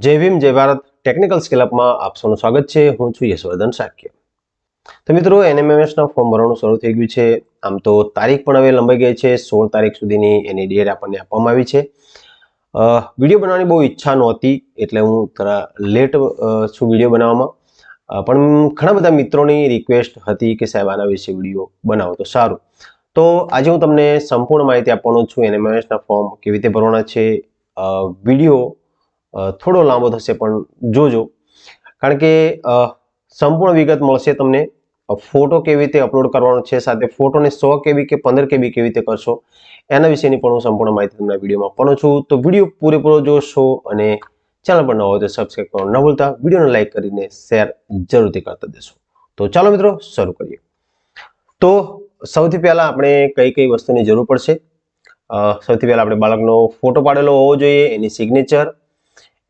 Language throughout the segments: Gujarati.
જય ભીમ, જય ભારત. ટેકનિકલ સ્કેલઅપમાં આપ સૌનું સ્વાગત છે. હું છું યશવર્ધન સાક્ય તો મિત્રો એનએમએમએસના ફોર્મ ભરવાનું શરૂ થઈ ગયું છે. આમ તો તારીખ પણ હવે લંબાઈ ગઈ છે. સોળ તારીખ સુધીની એની ડેટ આપણને આપવામાં આવી છે. વીડિયો બનાવવાની બહુ ઈચ્છા નહોતી, એટલે હું થોડા લેટ છું વીડિયો બનાવવામાં. પણ ઘણા બધા મિત્રોની રિક્વેસ્ટ હતી કે સાહેબ, આના વિશે વીડિયો બનાવો તો સારું. તો આજે હું તમને સંપૂર્ણ માહિતી આપવાનો છું. એનએમએમએસના ફોર્મ કેવી રીતે ભરવાના છે. વીડિયો થોડો લાંબો થશે, પણ જોજો. કારણ કે સંપૂર્ણ વિગત મળશે તમને. ફોટો કેવી રીતે અપલોડ કરવાનો છે સાથે ફોટોને સો કેબી કે પંદર કેબી કેવી રીતે કરશો, એના વિશેની પણ હું સંપૂર્ણ માહિતી તમને વિડીયોમાં આપવાનો છું. તો વીડિયો પૂરેપૂરો જોશો અને ચેનલ પર ન હોય તો સબસ્ક્રાઈબ કરવાનું ન ભૂલતા. વિડીયોને લાઇક કરીને શેર જરૂરથી કરતા દેશો તો ચાલો મિત્રો, શરૂ કરીએ. તો સૌથી પહેલાં આપણે કઈ કઈ વસ્તુની જરૂર પડશે? સૌથી પહેલાં આપણે બાળકનો ફોટો પાડેલો હોવો જોઈએ, એની સિગ્નેચર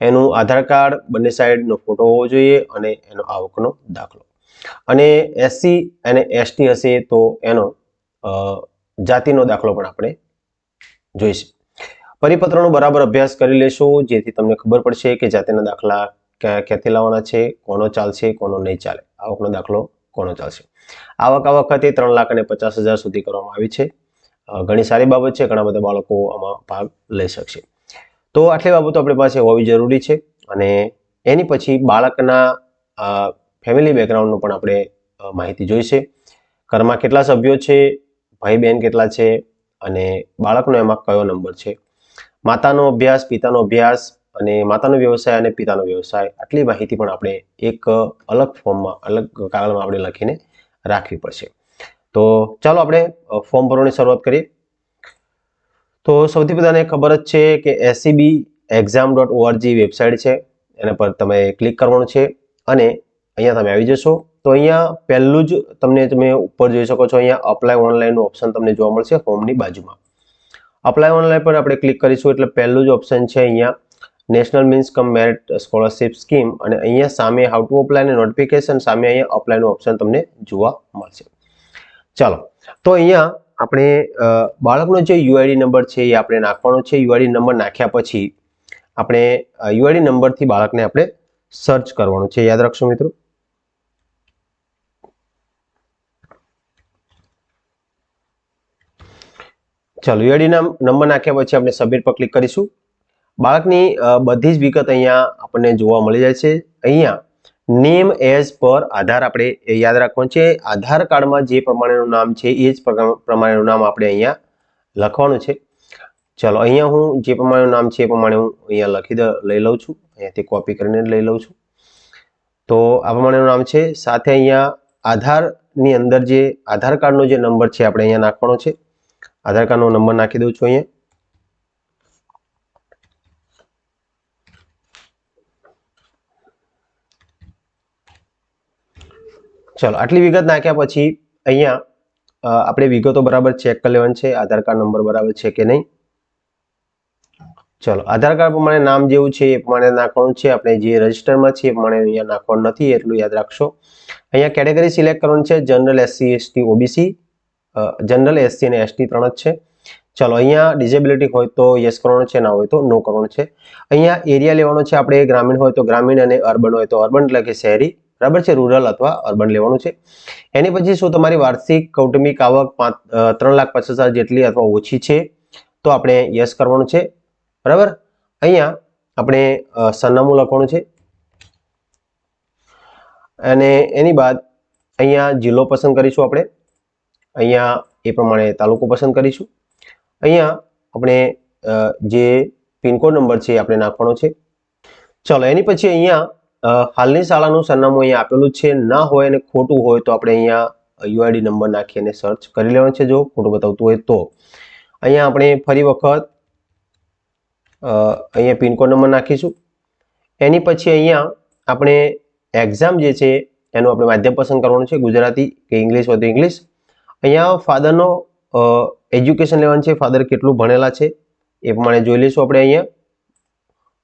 એનું આધાર કાર્ડ બંને સાઈડનો ફોટો હોવો જોઈએ અને એનો આવકનો દાખલો. અને એસસી અને એસટી હશે તો એનો જાતિનો દાખલો પણ આપણે જોઈશે. પરિપત્રનો બરાબર અભ્યાસ કરી લેશું, જેથી તમને ખબર પડશે કે જાતિના દાખલા ક્યાં, ક્યાંથી લાવવાના છે, કોનો ચાલશે, કોનો નહીં ચાલે. આવકનો દાખલો કોનો ચાલશે. આવક આ વખતે ત્રણ લાખ અને પચાસ હજાર સુધી કરવામાં આવી છે. ઘણી સારી બાબત છે, ઘણા બધા બાળકો આમાં ભાગ લઈ શકશે. તો આટલી બાબતો આપણી પાસે હોવી જરૂરી છે અને એની પછી બાળકના ફેમિલી બેકગ્રાઉન્ડનું પણ આપણે માહિતી જોઈશે. ઘરમાં કેટલા સભ્યો છે ભાઈ બહેન કેટલા છે અને બાળકનો એમાં કયો નંબર છે? માતાનો અભ્યાસ, પિતાનો અભ્યાસ અને માતાનો વ્યવસાય અને પિતાનો વ્યવસાય, આટલી માહિતી પણ આપણે એક અલગ ફોર્મમાં, અલગ કાગળમાં આપણે લખીને રાખવી પડશે. તો ચાલો આપણે ફોર્મ ભરવાની શરૂઆત કરીએ. તો સૌથી બધાને ખબર જ છે કે SCB exam dot ORG website છે. એના પર તમે ક્લિક કરવાનું છે અને અહીંયા તમે આવી જશો. તો અહીંયા પહેલું જ તમને તમે ઉપર જોઈ શકો છો, અહીંયા અપ્લાય ઓનલાઈનનું ઓપ્શન તમને જોવા મળશે હોમની બાજુમાં. અપ્લાય ઓનલાઈન પર આપણે ક્લિક કરીશું એટલે પહેલું જ ઓપ્શન છે અહીંયા national means cum merit scholarship scheme અને અહીંયા સામે હાઉ ટુ અપ્લાય નોટિફિકેશન સામે અહીંયા અપ્લાયનું ઓપ્શન તમને જોવા મળશે. ચાલો, તો અહીંયા આપણે બાળકનો જે યુઆઈડી નંબર છે એ આપણે નાખવાનો છે. યુઆઈડી નંબર નાખ્યા પછી આપણે યુઆઈડી નંબરથી બાળકને આપણે સર્ચ કરવાનું છે. યાદ રાખશો મિત્રો? ચાલો યુઆઈડી નંબર નાખ્યા પછી આપણે સબમિટ પર ક્લિક કરીશું. બાળકની બધી જ વિગત અહીંયા આપણને જોવા મળી જાય છે. અહીંયા નેમ એઝ પર આધાર આપણે યાદ રાખવાનું છે. આધાર કાર્ડમાં જે પ્રમાણેનું નામ છે, એ જ પ્રમાણેનું નામ આપણે અહીંયા લખવાનું છે. ચલો, અહીંયા હું જે પ્રમાણેનું નામ છે એ પ્રમાણે હું અહીંયા લખી લઈ લઉં છું. અહીંયાથી કોપી કરીને લઈ લઉં છું. તો આ પ્રમાણેનું નામ છે. સાથે અહીંયા આધારની અંદર જે, આધાર કાર્ડનો જે નંબર છે, આપણે અહીંયા નાખવાનો છે. આધાર કાર્ડનો નંબર નાખી દઉં છું અહીંયા. ચલો, આટલી વિગત નાખ્યા પછી અહીંયા આપણે વિગતો બરાબર ચેક કરી લેવાની છે, આધાર કાર્ડ નંબર બરાબર છે કે નહીં? ચલો, આધાર કાર્ડ પ્રમાણે નામ જેવું છે, એ પ્રમાણે નાખવાનું છે, આપણે જે રજિસ્ટરમાં છે, એ પ્રમાણે અહીંયા નાખવાનું નથી, એટલું યાદ રાખશો. અહીંયા કેટેગરી સિલેક્ટ કરવાનું છે general SC ST OBC general SC અને એસટી ત્રણ જ છે. ચલો, અહીંયા ડિઝેબિલિટી હોય તો યસ કરવાનું છે, ના હોય તો નો કરવાનું છે. અહીંયા એરિયા લેવાનો છે, આપણે ગ્રામીણ હોય તો ગ્રામીણ અને અર્બન હોય તો અર્બન એટલે કે શહેરી. બરાબર છે? રૂરલ અથવા અર્બન લેવાનું છે. એની પછી શું? તમારી વાર્ષિક કૌટુંબિક આવક ત્રણ લાખ પચાસ હજાર જેટલી અથવા ઓછી છે, તો આપણે યસ કરવાનું છે. બરાબર? અહીંયા આપણે સરનામું લખવાનું છે. અને એની બાદ અહીંયા જિલ્લો પસંદ કરીશું આપણે. અહીંયા એ પ્રમાણે તાલુકો પસંદ કરીશું. અહીંયા આપણે જે પિનકોડ નંબર છે આપણે નાખવાનો છે. ચલો, એની પછી અહીંયા હાલની શાળાનું સરનામું અહીંયા આપેલું છે. ના હોય અને ખોટું હોય તો આપણે અહીંયા યુઆઈડી નંબર નાખી અને સર્ચ કરી લેવાનું છે. જો ખોટું બતાવતું હોય તો. અહીંયા આપણે ફરી વખત અહીંયા પિનકોડ નંબર નાખીશું. એની પછી અહીંયા આપણે એક્ઝામ જે છે એનું આપણે માધ્યમ પસંદ કરવાનું છે. ગુજરાતી કે ઇંગ્લિશ હોય તો ઇંગ્લિશ અહીંયા ફાધરનો એજ્યુકેશન લેવાનું છે. ફાધર કેટલું ભણેલા છે એ પ્રમાણે જોઈ લઈશું આપણે અહીંયા.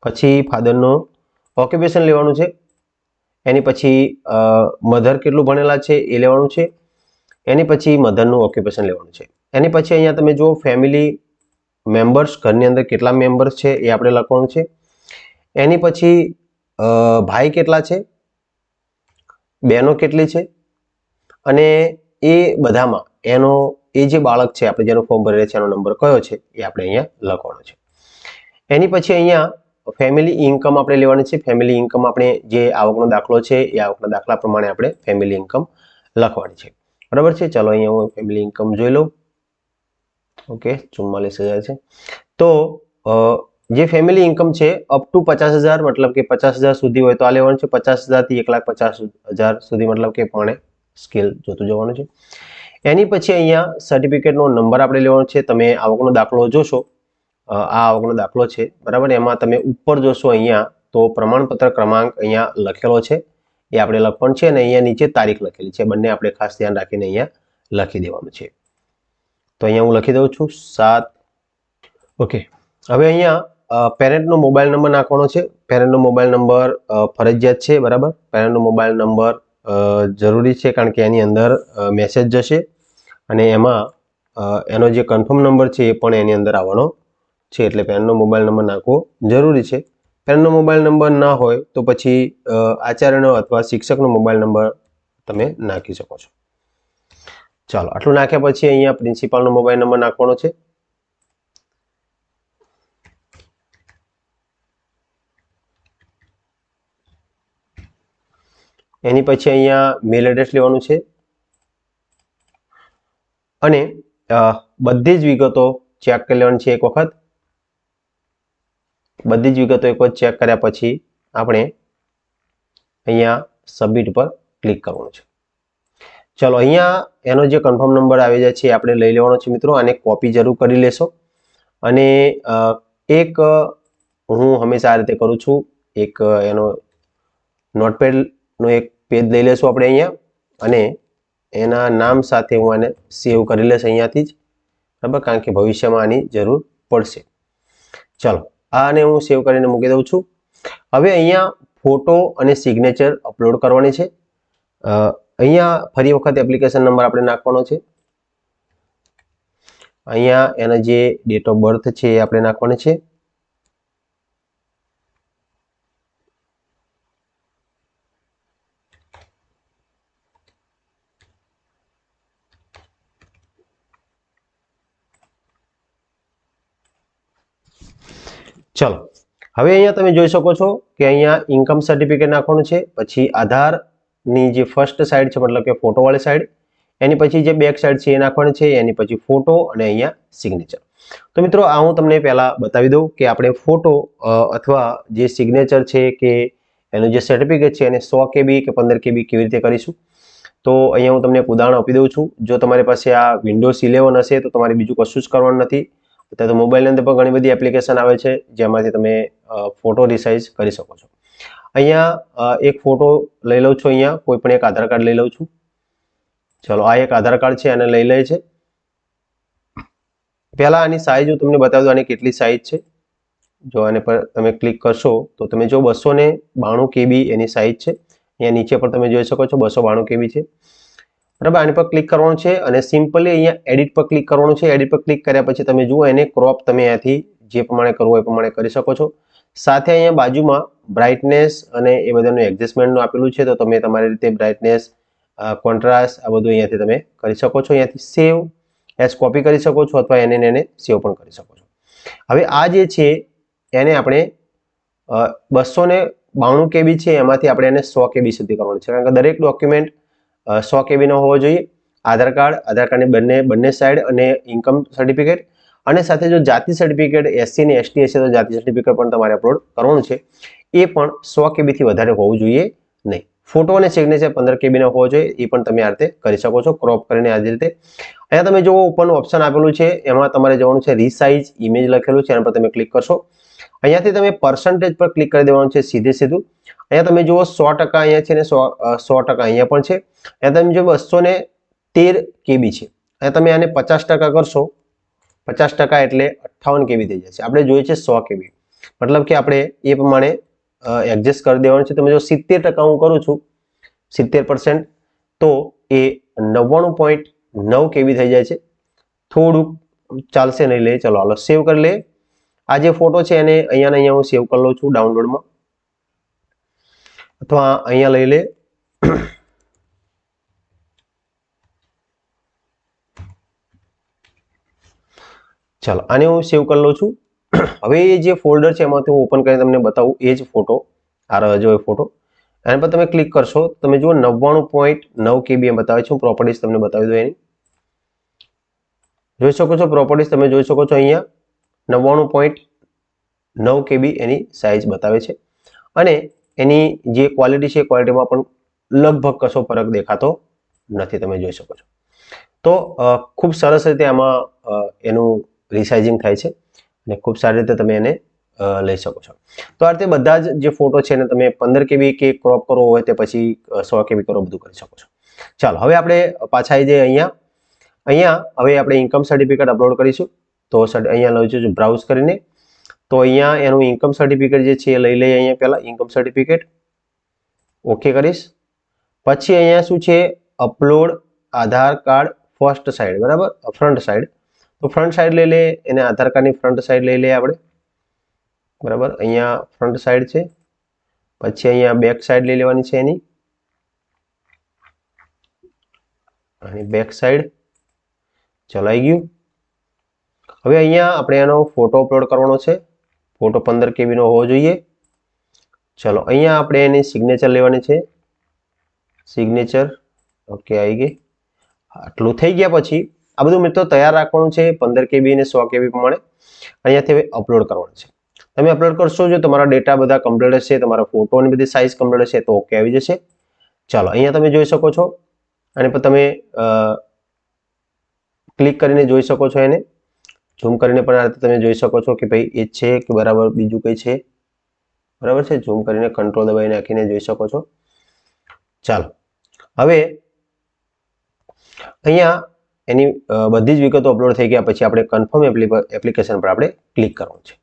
પછી ફાધરનો ઓક્યુપેશન લેવાનું છે. એની પછી મધર કેટલું ભણેલા છે એ લેવાનું છે. એની પછી મધરનું ઓક્યુપેશન લેવાનું છે. એની પછી અહીંયા તમે જુઓ ફેમિલી મેમ્બર્સ ઘરની અંદર કેટલા મેમ્બર્સ છે એ આપણે લખવાનું છે. એની પછી ભાઈ કેટલા છે? બહેનો કેટલી છે? અને એ બધામાં, એનો, એ જે બાળક છે, આપણે જેનો ફોર્મ ભરેલો છે, એનો નંબર કયો છે એ આપણે અહીંયા લખવાનો છે. એની પછી અહીંયા ફેમિલી ઇન્કમ આપણે લેવાની છે. ફેમિલી ઇન્કમ આપણે જે આવકનો દાખલો છે, એ આવકના દાખલા પ્રમાણે આપણે ફેમિલી ઇન્કમ લખવાની છે. બરાબર છે? ચલો અહીંયા હું ફેમિલી ઇન્કમ જોઈ લઉં. ઓકે, ચુમ્માલીસ હજાર છે. તો જે ફેમિલી ઇન્કમ છે અપ ટુ પચાસ હજાર, મતલબ કે પચાસ હજાર સુધી હોય તો આ લેવાનું છે. પચાસ હજારથી એક લાખ પચાસ હજાર સુધી મતલબ કે પ્રમાણે સ્કેલ જોતું જવાનું છે. એની પછી અહીંયા સર્ટિફિકેટનો નંબર આપણે લેવાનો છે. તમે આવકનો દાખલો જોશો. આ આવકનો દાખલો છે. બરાબર એમાં તમે ઉપર જોશો અહીંયા તો પ્રમાણપત્ર ક્રમાંક અહીંયા લખેલો છે. એ આપણે લખવાનું છે અને અહીંયા નીચે તારીખ લખેલી છે. બંને આપણે ખાસ ધ્યાન રાખીને અહીંયા લખી દેવાનું છે. તો અહીંયા હું લખી દઉં છું સાત. ઓકે. હવે અહીંયા પેરેન્ટનો મોબાઈલ નંબર નાખવાનો છે. પેરેન્ટનો મોબાઈલ નંબર ફરજિયાત છે. બરાબર? પેરેન્ટનો મોબાઈલ નંબર જરૂરી છે કારણ કે એની અંદર મેસેજ જશે. અને એમાં એનો જે કન્ફર્મ નંબર છે એ પણ એની અંદર આવવાનો છે એટલે પેનનો મોબાઈલ નંબર નાખવો જરૂરી છે. પેનનો મોબાઈલ નંબર ના હોય તો પછી આચાર્યનો અથવા શિક્ષકનો મોબાઈલ નંબર તમે નાખી શકો છો. ચાલો, આટલું નાખ્યા પછી અહીંયા પ્રિન્સિપાલનો મોબાઈલ નંબર નાખવાનો છે. એની પછી અહીંયા મેલ એડ્રેસ લેવાનું છે. અને બધી જ વિગતો ચેક કરી લેવાની છે એક વખત. બધી જ વિગતો એક વખત ચેક કર્યા પછી આપણે અહીંયા સબમિટ પર ક્લિક કરવાનું છે. ચલો, અહીંયા એનો જે કન્ફર્મ નંબર આવી જાય છે આપણે લઈ લેવાનો છે મિત્રો. આને કોપી જરૂર કરી લેશો. અને એક, હું હંમેશા આ રીતે કરું છું. એક, એનો નોટપેડનો એક પેજ લઈ લેશું આપણે અહીંયા. અને એના નામ સાથે હું આને સેવ કરી લઈશ અહીંયાથી જ. બરાબર? કારણ કે ભવિષ્યમાં આની જરૂર પડશે. ચલો આને હું સેવ કરીને મૂકી દઉં છું. હવે અહીંયા ફોટો અને સિગ્નેચર અપલોડ કરવાની છે. અહીંયા ફરી વખત એપ્લિકેશન નંબર આપણે નાખવાનો છે. અહીંયા એના જે ડેટ ઓફ બર્થ છે એ આપણે નાખવાની છે. ચલો. હવે અહીંયા તમે જોઈ શકો છો કે અહીંયા ઇન્કમ સર્ટિફિકેટ નાખવાનું છે, પછી આધારની જે ફર્સ્ટ સાઈડ છે, મતલબ કે ફોટોવાળી સાઈડ એની પછી જે બેક સાઈડ છે એ નાખવાની છે, એની પછી ફોટો અને અહીંયા સિગ્નેચર તો મિત્રો, આ હું તમને પહેલાં બતાવી દઉં કે આપણે ફોટો અથવા જે સિગ્નેચર છે કે એનું જે સર્ટિફિકેટ છે એને સો કેબી કે પંદર કેબી કેવી રીતે કરીશું? તો અહીંયા હું તમને એક ઉદાહરણ આપી દઉં છું. જો તમારી પાસે આ વિન્ડોઝ ઇલેવન હશે તો તમારે બીજું કશું જ કરવાનું નથી. અત્યારે તો મોબાઈલની અંદર પણ ઘણી બધી એપ્લિકેશન આવે છે, જેમાંથી તમે ફોટો રિસાઇઝ કરી શકો છો. અહીંયા એક ફોટો લઈ લઉં છું અહીંયા, કોઈ પણ એક આધાર કાર્ડ લઈ લઉં છું. ચલો, આ એક આધાર કાર્ડ છે અને લઈ લે છે. પહેલાં આની સાઈઝ હું તમને બતાવી દઉં, આની કેટલી સાઈઝ છે. જો આને પર તમે ક્લિક કરશો, તો તમે જો બસો ને બાણું કેબી એની સાઈઝ છે. અહીંયા નીચે પણ તમે જોઈ શકો છો, બસો બાણું કેબી છે. બરાબર? આની પર ક્લિક કરવાનું છે અને સિમ્પલી અહીંયા એડિટ પર ક્લિક કરવાનું છે. એડિટ પર ક્લિક કર્યા પછી તમે જુઓ એને ક્રોપ તમે અહીંયાથી જે પ્રમાણે કરવું હોય એ પ્રમાણે કરી શકો છો. સાથે અહીંયા બાજુમાં બ્રાઇટનેસ અને એ બધાનું એડજસ્ટમેન્ટનું આપેલું છે. તો તમે તમારી રીતે બ્રાઇટનેસ કોન્ટ્રાસ્ટ આ બધું અહીંયાથી તમે કરી શકો છો. અહીંયાથી સેવ એસ કોપી કરી શકો છો અથવા એને એને સેવ પણ કરી શકો છો. હવે આ જે છે એને આપણે બસો ને બાણું કેબી છે. એમાંથી આપણે એને સો કેબી સુધી કરવાનું છે. કારણ કે દરેક ડોક્યુમેન્ટ સો કેબીનો હોવો જોઈએ, આધાર કાર્ડ, આધાર કાર્ડની બંને બંને સાઈડ અને ઇન્કમ સર્ટિફિકેટ અને સાથે જો જાતિ સર્ટિફિકેટ એસસી ને એસટી હશે તો જાતિ સર્ટિફિકેટ પણ તમારે અપલોડ કરવાનું છે. એ પણ સો કેબીથી વધારે હોવું જોઈએ નહીં. ફોટો અને સિગ્નેચર પંદર કેબીનો હોવો જોઈએ, એ પણ તમે આ રીતે કરી શકો છો ક્રોપ કરીને આ રીતે. અહીંયા તમે જુઓ, ઉપરનું ઓપ્શન આપેલું છે, એમાં તમારે જવાનું છે રીસાઇઝ ઇમેજ લખેલું છે, એના પર તમે ક્લિક કરશો. અહીંયાથી તમે પર્સન્ટેજ પર ક્લિક કરી દેવાનું છે, સીધે સીધું. અહીંયા તમે જુઓ, સો અહીંયા છે ને સો સો અહીંયા પણ છે. અહીંયા તમે જો બસો ને તેર કેબી છે. અહીંયા તમે આને પચાસ ટકા કરશો. પચાસ ટકા એટલે અઠ્ઠાવન કેબી થઈ જશે. આપણે જોઈએ છે સો કેબી. મતલબ કે આપણે એ પ્રમાણે એડજસ્ટ કરી દેવાનું છે. તમે જો સિત્તેર ટકા હું કરું છું, સિત્તેર પર્સન્ટ તો એ નવ્વાણું પોઈન્ટ નવ કેબી થઈ જાય છે. થોડુંક ચાલશે નહીં લે, ચલો હાલો સેવ કરી લે આ જે ફોટો છે એને અહીંયા ને અહીંયા હું સેવ કરી લઉં છું ડાઉનલોડમાં અથવા અહીંયા લઈ લે. ચાલો, આને હું સેવ કરી લઉં છું. હવે એ જે ફોલ્ડર છે એમાંથી હું ઓપન કરીને તમને બતાવું, એ જ ફોટો આ રહ્યો જો એ ફોટો એના પર તમે ક્લિક કરશો તમે જુઓ નવ્વાણું પોઈન્ટ નવ કેબી એમ બતાવે છે, હું પ્રોપર્ટીઝ તમને બતાવી દઉં એની. જોઈ શકો છો પ્રોપર્ટીઝ તમે જોઈ શકો છો અહીંયા. નવ્વાણું પોઈન્ટ નવ કેબી એની સાઇઝ બતાવે છે. અને એની જે ક્વોલિટી છે, એ ક્વોલિટીમાં પણ લગભગ કશો ફરક દેખાતો નથી, તમે જોઈ શકો છો. તો ખૂબ સરસ રીતે આમાં એનું રિસાઇઝિંગ થાય છે અને ખૂબ સારી રીતે તમે એને લઈ શકો છો. તો આ રીતે બધા જ જે ફોટો છે એને તમે પંદર કેબી કે ક્રોપ કરવો હોય તે પછી સો કેબી કરો બધું કરી શકો છો. ચાલો, હવે આપણે પાછા આવી જઈએ અહીંયા. અહીંયા હવે આપણે ઇન્કમ સર્ટિફિકેટ અપલોડ કરીશું. તો અહીંયા લઉં છું બ્રાઉઝ કરીને. તો અહીંયા એનું ઇન્કમ સર્ટિફિકેટ જે છે એ લઈ લઈએ અહીંયા પહેલાં ઇન્કમ સર્ટિફિકેટ ઓકે કરીશ. પછી અહીંયા શું છે? Upload Aadhaar card first side બરાબર? ફ્રન્ટ સાઈડ તો ફ્રન્ટ સાઈડ લઈ લે એને આધાર કાર્ડની ફ્રન્ટ સાઈડ લઈ લઈએ આપણે. બરાબર? અહીંયા ફ્રન્ટ સાઈડ છે. પછી અહીંયા બેક સાઈડ લઈ લેવાની છે એની. અને બેક સાઈડ ચલાઈ ગયું. હવે અહીંયા આપણે એનો ફોટો અપલોડ કરવાનો છે. ફોટો પંદર કેબીનો હોવો જોઈએ. ચલો, અહીંયા આપણે એની સિગ્નેચર લેવાની છે. સિગ્નેચર ઓકે આવી ગઈ. આટલું થઈ ગયા પછી આ બધું મિત્રો તૈયાર રાખવાનું છે, પંદર કેબી અને સો કેબી પ્રમાણે. અહીંયાથી હવે અપલોડ કરવાનું છે. તમે અપલોડ કરશો જો તમારા ડેટા બધા કમ્પ્લીટ હશે, તમારા ફોટોની બધી સાઇઝ કમ્પ્લીટ હશે, તો ઓકે આવી જશે. ચાલો, અહીંયા તમે જોઈ શકો છો. અને પછી તમે ક્લિક કરીને જોઈ શકો છો એને. ઝૂમ કરીને પણ આ રીતે તમે જોઈ શકો છો કે ભાઈ એ છે કે બરાબર બીજું કંઈ છે. બરાબર છે? ઝૂમ કરીને કંટ્રોલ દબાવી નાખીને જોઈ શકો છો. ચાલો, હવે અહીંયા એની બધી જ વિગતો અપલોડ થઈ ગયા પછી આપણે કન્ફર્મ એપ્લિકેશન પર આપણે ક્લિક કરવાનું છે.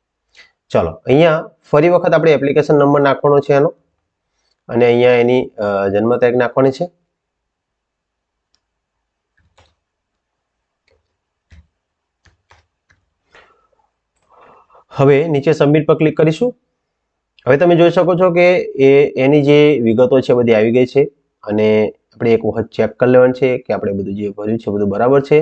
ચાલો, અહીંયા ફરી વખત આપણે એપ્લિકેશન નંબર નાખવાનો છે એનો. અને અહીંયા એની જન્મ તારીખ નાખવાની છે. હવે નીચે સબમિટ પર ક્લિક કરીશું. હવે તમે જોઈ શકો છો કે એ, એની જે વિગતો છે બધી આવી ગઈ છે. અને આપણે એક વખત ચેક કરી લેવાનું છે કે આપણે બધું જે ભર્યું છે બધું બરાબર છે.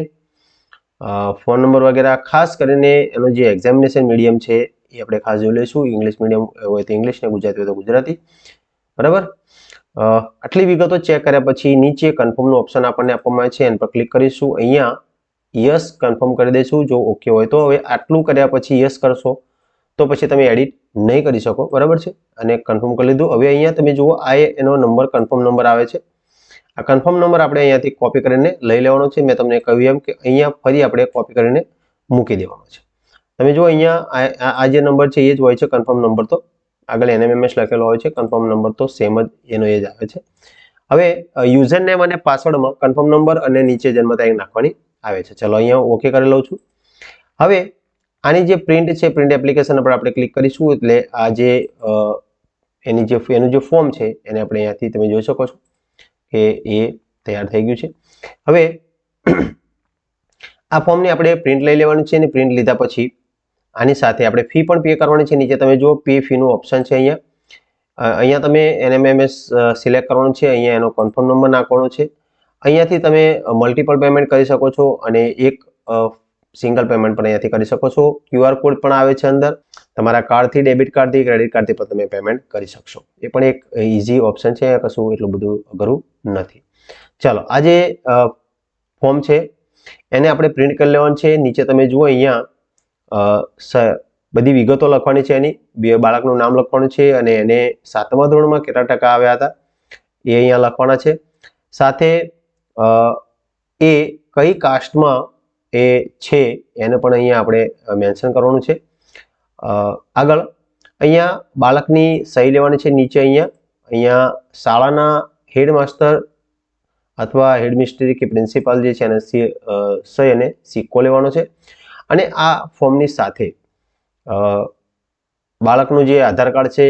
ફોન નંબર વગેરે, ખાસ કરીને એનો જે એક્ઝામિનેશન મીડિયમ છે એ આપણે ખાસ જોઈ લઈશું. ઇંગ્લિશ મીડિયમ હોય તો ઇંગ્લિશ ને ગુજરાતી હોય તો ગુજરાતી. બરાબર? આટલી વિગતો ચેક કર્યા પછી નીચે કન્ફર્મનું ઓપ્શન આપણને આપવામાં આવે છે. એના પર ક્લિક કરીશું. અહીંયા યસ કન્ફર્મ કરી દઈશું. જો ઓકે હોય તો હવે આટલું કર્યા પછી યસ કરશો તો પછી તમે એડિટ નહીં કરી શકો. બરાબર છે? અને કન્ફર્મ કરી લીધું. હવે અહીંયા તમે જુઓ, આ એનો નંબર કન્ફર્મ નંબર આવે છે. આ કન્ફર્મ નંબર આપણે અહીંયાથી કોપી કરીને લઈ લેવાનો છે. મેં તમને કહ્યું એમ કે અહીંયા ફરી આપણે કોપી કરીને મૂકી દેવાનો છે. તમે જુઓ અહીંયા આ જે નંબર છે એ જ હોય છે કન્ફર્મ નંબર તો. આગળ એનએમએમએસ લખેલો હોય છે કન્ફર્મ નંબર તો સેમ જ એનો એ જ આવે છે. હવે યુઝર નેમ અને પાસવર્ડમાં કન્ફર્મ નંબર અને નીચે જન્મ તારીખ નાખવાની આવે છે. ચલો અહીંયા ઓકે કરી લઉં છું. હવે, આની જે પ્રિન્ટ છે પ્રિન્ટ એપ્લિકેશન પર આપણે ક્લિક કરીશું એટલે આ જે એની જે એનું જે ફોર્મ છે એને આપણે અહીંયાથી તમે જોઈ શકો છો. કે એ તૈયાર થઈ ગયું છે. હવે આ ફોર્મની આપણે પ્રિન્ટ લઈ લેવાનું છે અને પ્રિન્ટ લીધા પછી આની સાથે આપણે ફી પણ પે કરવાની છે. નીચે તમે જુઓ પે ફીનું ઓપ્શન છે અહીંયા. અહીંયા તમે એનએમએમએસ સિલેક્ટ કરવાનું છે. અહીંયા એનો કન્ફર્મ નંબર નાખવાનો છે. અહીંયાથી તમે મલ્ટિપલ પેમેન્ટ કરી શકો છો અને એક સિંગલ પેમેન્ટ પણ અહીંયાથી કરી શકો છો. ક્યુઆર કોડ પણ આવે છે અંદર. તમારા કાર્ડથી ડેબિટ કાર્ડથી ક્રેડિટ કાર્ડથી પણ તમે પેમેન્ટ કરી શકશો. એ પણ એક ઇઝી ઓપ્શન છે, કશું એટલું બધું અઘરું નથી. ચાલો, આ જે ફોર્મ છે, એને આપણે પ્રિન્ટ કરી લેવાનું છે. નીચે તમે જુઓ અહીંયા બધી વિગતો લખવાની છે એની. બે બાળકનું નામ લખવાનું છે અને એને સાતમા ધોરણમાં કેટલા ટકા આવ્યા હતા, એ અહીંયા લખવાના છે. સાથે એ કઈ કાસ્ટમાં એ છે, એને પણ અહીંયા આપણે મેન્શન કરવાનું છે. આગળ, અહીંયા બાળકની સહી લેવાની છે, નીચે અહીંયા. અહીંયા શાળાના હેડમાસ્ટર અથવા હેડમિસ્ટ્રી કે પ્રિન્સિપાલ જે છે, એને સહી અને સિક્કો લેવાનો છે. અને આ ફોર્મની સાથે બાળકનું જે આધાર કાર્ડ છે,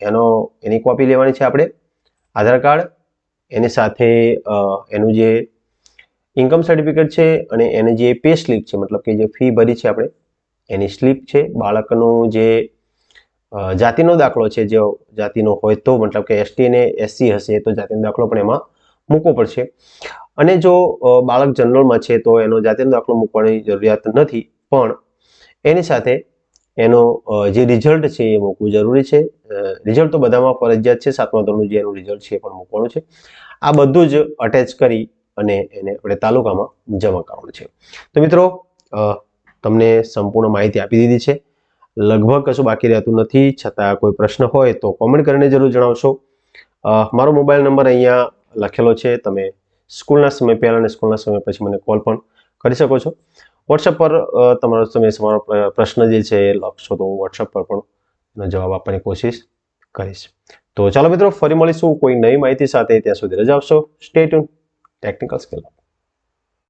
એનો, એની કોપી લેવાની છે આપણે. આધાર કાર્ડ, એની સાથે એનું જે ઇન્કમ સર્ટિફિકેટ છે અને એને જે પે સ્લીપ છે, મતલબ કે જે ફી ભરી છે આપણે, એની સ્લીપ છે. બાળકનું જે જાતિનો દાખલો છે જે જાતિનો હોય તો, મતલબ કે એસટી અને એસસી હશે તો જાતિનો દાખલો પણ એમાં મૂકવો પડશે. અને જો બાળક જનરલમાં છે તો એનો જાતિનો દાખલો મૂકવાની જરૂરિયાત નથી, પણ એની સાથે એનો જે રિઝલ્ટ છે એ મૂકવું જરૂરી છે. રિઝલ્ટ તો બધામાં ફરજિયાત છે, સાતમા ધોરણનું જે એનું રિઝલ્ટ છે એ પણ મૂકવાનું છે. આ બધું જ અટેચ કરી અને એને આપણે તાલુકામાં જમા કરવાનું છે. તો મિત્રો તમને સંપૂર્ણ માહિતી આપી દીધી છે. લગભગ કશું બાકી રહેતું નથી. છતાં કોઈ પ્રશ્ન હોય તો કોમેન્ટ કરીને જરૂર જણાવશો. મારો મોબાઈલ નંબર અહીંયા લખેલો છે. તમે સ્કૂલના સમય પહેલાં અને સ્કૂલના સમય પછી મને કોલ પણ કરી શકો છો. વોટ્સઅપ પર તમારો તમે તમારો પ્ર- પ્રશ્ન જે છે એ લખશો તો હું વોટ્સઅપ પર પણ જવાબ આપવાની કોશિશ કરીશ. તો ચાલો મિત્રો, ફરી મળીશું કોઈ નવી માહિતી સાથે. ત્યાં સુધી રજા આપશો. Stay tune technical skill